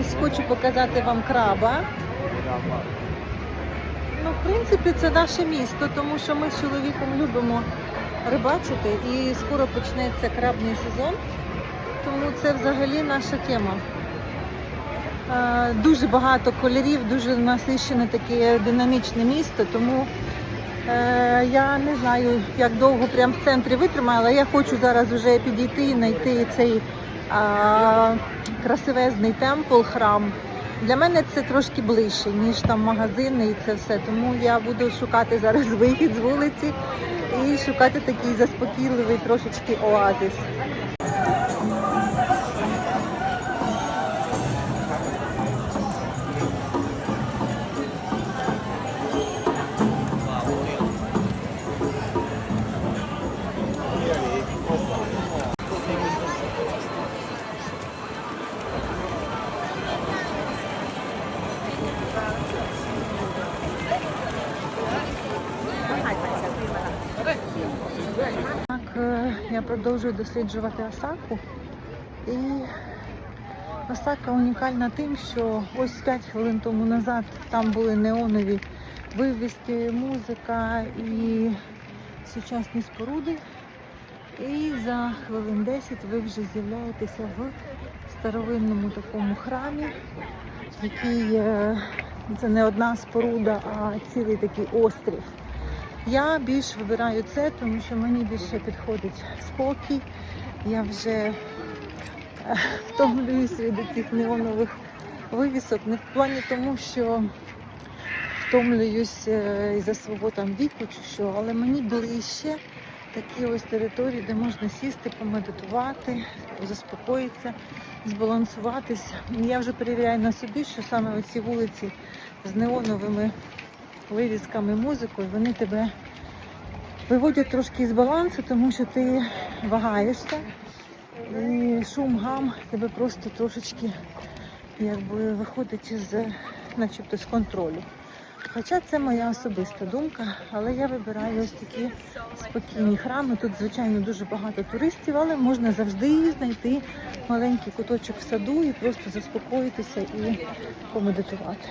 Ось хочу показати вам краба. Ну, в принципі, це наше місто, тому що ми з чоловіком любимо рибачити і скоро почнеться крабний сезон, тому це взагалі наша тема. Дуже багато кольорів, дуже насичене таке динамічне місто, тому е, я не знаю, як довго прямо в центрі витримаю, але я хочу зараз вже підійти і знайти цей красивезний темпл, храм. Для мене це трошки ближче, ніж там магазини і це все. Тому я буду шукати зараз вихід з вулиці і шукати такий заспокійливий трошечки оазис. Так, е, я продовжую досліджувати Осаку. І Осака унікальна тим, що ось 5 хвилин тому назад там були неонові вивіски, музика і сучасні споруди. І за хвилин 10 ви вже з'являєтеся в старовинному такому храмі, який е, це не одна споруда, а цілий такий острів. Я більш вибираю це, тому що мені більше підходить спокій. Я вже е, втомлююсь від цих неонових вивісок. Не в плані тому, що втомлююсь е, із-за свого там віку чи що, але мені ближче такі ось території, де можна сісти, помедитувати, заспокоїтися, збалансуватися. Я вже перевіряю на собі, що саме оці вулиці з неоновими вивісками, музикою, вони тебе виводять трошки з балансу, тому що ти вагаєшся. І шум, гам тебе просто трошечки якби виходить з начебто з контролю. Хоча це моя особиста думка, але я вибираю ось такі спокійні храми. Тут, звичайно, дуже багато туристів, але можна завжди знайти маленький куточок в саду і просто заспокоїтися і помедитувати.